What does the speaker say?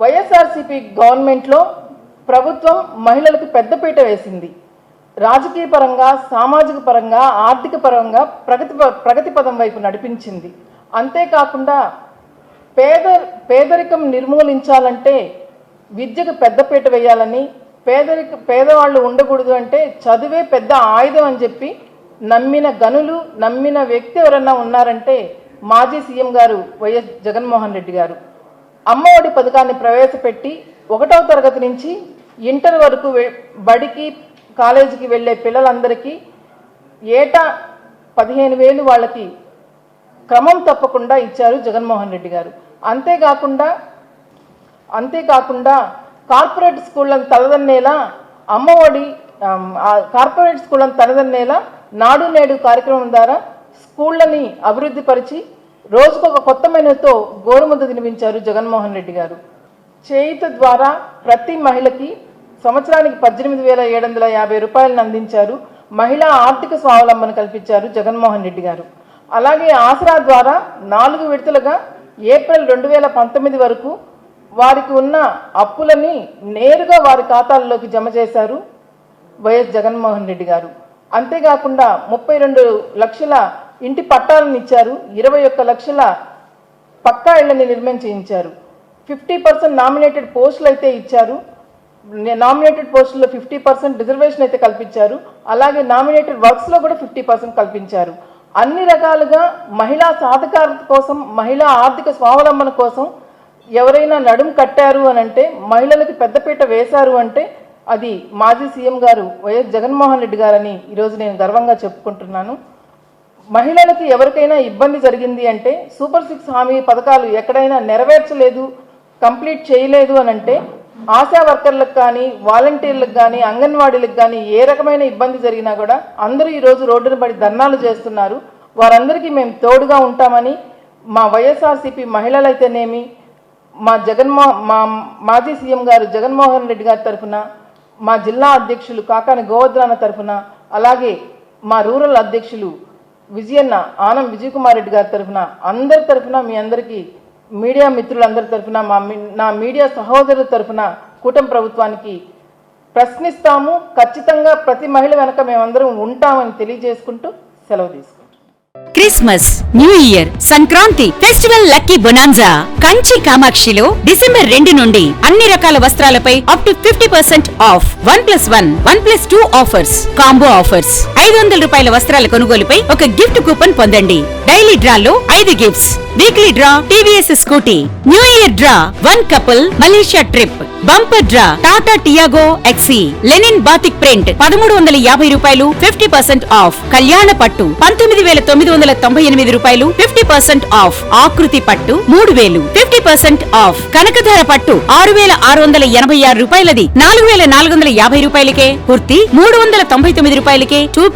వైఎస్ఆర్సీపీ గవర్నమెంట్లో ప్రభుత్వం మహిళలకు పెద్దపీట వేసింది. రాజకీయ పరంగా సామాజిక పరంగా ఆర్థిక పరంగా ప్రగతి ప- ప్రగతి పదం వైపు నడిపించింది. అంతేకాకుండా పేద పేదరికం నిర్మూలించాలంటే విద్యకు పెద్దపీట వేయాలని పేదరిక పేదవాళ్ళు ఉండకూడదు అంటే చదువే పెద్ద ఆయుధం అని చెప్పి నమ్మిన గనులు నమ్మిన వ్యక్తి ఎవరన్నా ఉన్నారంటే మాజీ సీఎం గారు వైఎస్ జగన్మోహన్ రెడ్డి గారు. అమ్మఒడి పథకాన్ని ప్రవేశపెట్టి ఒకటవ తరగతి నుంచి ఇంటర్ వరకు బడికి కాలేజీకి వెళ్ళే పిల్లలందరికీ ఏటా పదిహేను వేలు వాళ్ళకి క్రమం తప్పకుండా ఇచ్చారు జగన్మోహన్ రెడ్డి గారు. అంతేకాకుండా అంతేకాకుండా కార్పొరేట్ స్కూళ్ళను తలదన్నేలా అమ్మఒడి కార్పొరేట్ స్కూళ్ళను తలదన్నేలా నాడు నేడు కార్యక్రమం ద్వారా స్కూళ్ళని అభివృద్ధిపరిచి రోజుకు ఒక కొత్త మెనూతో గోరుముద్ద తినిపించారు జగన్మోహన్ రెడ్డి గారు. చేయుత ద్వారా ప్రతి మహిళకి సంవత్సరానికి పద్దెనిమిది వేల ఏడు వందల యాభై రూపాయలను అందించారు. మహిళా ఆర్థిక స్వావలంబన కల్పించారు జగన్మోహన్ రెడ్డి గారు. అలాగే ఆసరా ద్వారా నాలుగు విడతలుగా ఏప్రిల్ రెండు వేల పంతొమ్మిది వరకు వారికి ఉన్న అప్పులని నేరుగా వారి ఖాతాల్లోకి జమ చేశారు వైఎస్ జగన్మోహన్ రెడ్డి గారు. అంతేకాకుండా ముప్పై రెండు లక్షల ఇంటి పట్టాలను ఇచ్చారు. ఇరవై ఒక్క లక్షల పక్కా ఇళ్ళని నిర్మించేయించారు ఫిఫ్టీ పర్సెంట్ నామినేటెడ్ పోస్టులు అయితే ఇచ్చారు. నామినేటెడ్ పోస్టుల్లో ఫిఫ్టీ పర్సెంట్ రిజర్వేషన్ అయితే కల్పించారు. అలాగే నామినేటెడ్ వర్క్స్లో కూడా ఫిఫ్టీ పర్సెంట్ కల్పించారు. అన్ని రకాలుగా మహిళా సాధికారత కోసం మహిళా ఆర్థిక స్వావలంబన కోసం ఎవరైనా నడుం కట్టారు అని అంటే మహిళలకు పెద్దపీట వేశారు అంటే అది మాజీ సీఎం గారు వైఎస్ జగన్మోహన్ రెడ్డి గారని ఈరోజు నేను గర్వంగా చెప్పుకుంటున్నాను. మహిళలకు ఎవరికైనా ఇబ్బంది జరిగింది అంటే సూపర్ సిక్స్ హామీ పథకాలు ఎక్కడైనా నెరవేర్చలేదు కంప్లీట్ చేయలేదు అని అంటే ఆశా వర్కర్లకు కానీ వాలంటీర్లకు కానీ అంగన్వాడీలకు కానీ ఏ రకమైన ఇబ్బంది జరిగినా కూడా అందరూ ఈరోజు రోడ్డున పడి ధర్నాలు చేస్తున్నారు. వారందరికీ మేము తోడుగా ఉంటామని మా వైఎస్ఆర్సీపీ మహిళలైతేనేమి మా జగన్మో మా మాజీ సీఎం గారు జగన్మోహన్ రెడ్డి గారి తరఫున మా జిల్లా అధ్యక్షులు కాకాని గోవర్ధన తరఫున అలాగే మా రూరల్ అధ్యక్షులు విజయన్న ఆనం విజయ్ కుమార్ రెడ్డి గారి తరఫున అందరి తరఫున మీ అందరికీ మీడియా మిత్రులందరి తరఫున మా మీ- నా మీడియా సహోదరుల తరఫున కూటమి ప్రభుత్వానికి ప్రశ్నిస్తాము. ఖచ్చితంగా ప్రతి మహిళ వెనక మేమందరం ఉంటామని తెలియజేసుకుంటూ సెలవు తీసుకుంటాం Christmas new year Sankranti festival lucky bonanza. Kanchi కామాక్షిలో December రెండు నుండి అన్ని రకాల వస్త్రాలపై up to fifty percent off. One plus one one plus two offers. Combo offers. ఐదు వందల రూపాయల వస్త్రాల కొనుగోలుపై ఒక గిఫ్ట్ కూపన్ పొందండి. డైలీ డ్రాలో ఐదు gifts. Weekly draw TVS Scooty new year draw one couple Malaysia trip bumper draw Tata Tiago XE linen batik print పదమూడు వందల యాభై రూపాయలు ఫిఫ్టీ పర్సెంట్ ఆఫ్. కళ్యాణ పట్టు పంతొమ్మిది వేల తొమ్మిది వందల తొంభై ఎనిమిది రూపాయలు ఫిఫ్టీ పర్సెంట్ ఆఫ్. ఆకృతి పట్టు మూడు వేలు ఫిఫ్టీ పర్సెంట్ ఆఫ్. కనకధార పట్టు ఆరు వేల ఆరు వందల ఎనభై ఆరు రూపాయలది నాలుగు వేల నాలుగు వందల యాభై రూపాయలకే. కుర్తి మూడు వందల తొంభై తొమ్మిది రూపాయలకే. టూ